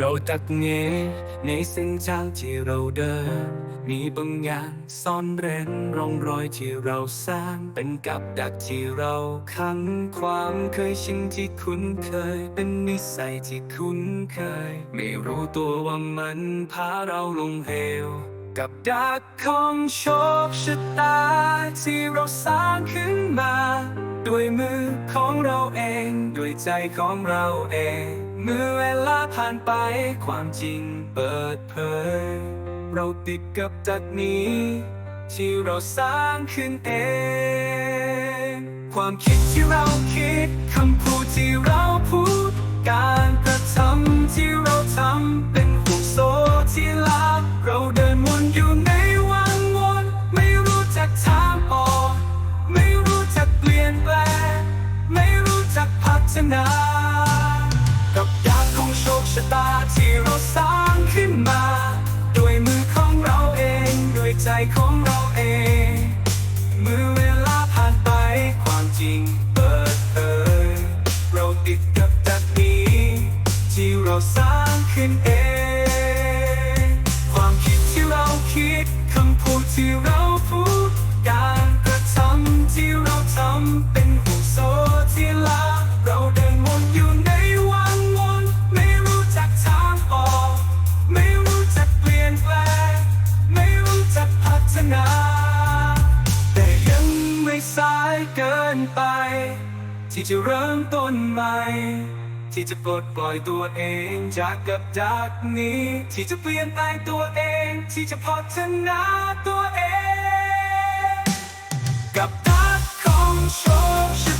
เราตักเงในเส้นทางที่เราเดิน มีบางอย่างซ่อนเร้นร่องรอยที่เราสร้างเป็นกับดักที่เราขังความเคยชินที่คุ้นเคย เป็นนิสัยที่คุ้นเคย ไม่รู้ตัวว่ามันพาเราลงเหวกับดักของโชคชะตา ที่เราสร้างขึ้นมา ด้วยมือของเราเอง ด้วยใจของเราเอง เมื่อเวลาผ่านไปความจริงเปิดเผย เราติดกับดักนี้ ที่เราสร้างขึ้นเอง ความคิดที่เราคิดคำพูดที่เราพูด การกระทำที่เราทำเป็นห่วงโซ่ที่ลักเราเดินวนอยู่ในวังวนไม่รู้จักทางออก ไม่รู้จักเปลี่ยนแปลงไม่รู้จักพัฒนา ชะตาที่เราสร้างขึ้นมา ด้วยมือของเราเอง ด้วยใจของเราเอง เมื่อเวลาผ่านไปความจริงเปิดเผยเราติดกับดักนี้ ที่เราสร้างขึ้นเอง ความคิดที่เราคิดคำพูดที่เราพูดการกระทำที่เราทำ สายเกินไป ที่จะเริ่มต้นใหม่ ที่จะปลดปล่อยตัวเองจากกับดักนี้ ที่จะเปลี่ยนแปลงตัวเอง ที่จะพัฒนาตัวเอง กับดักของโชคชะ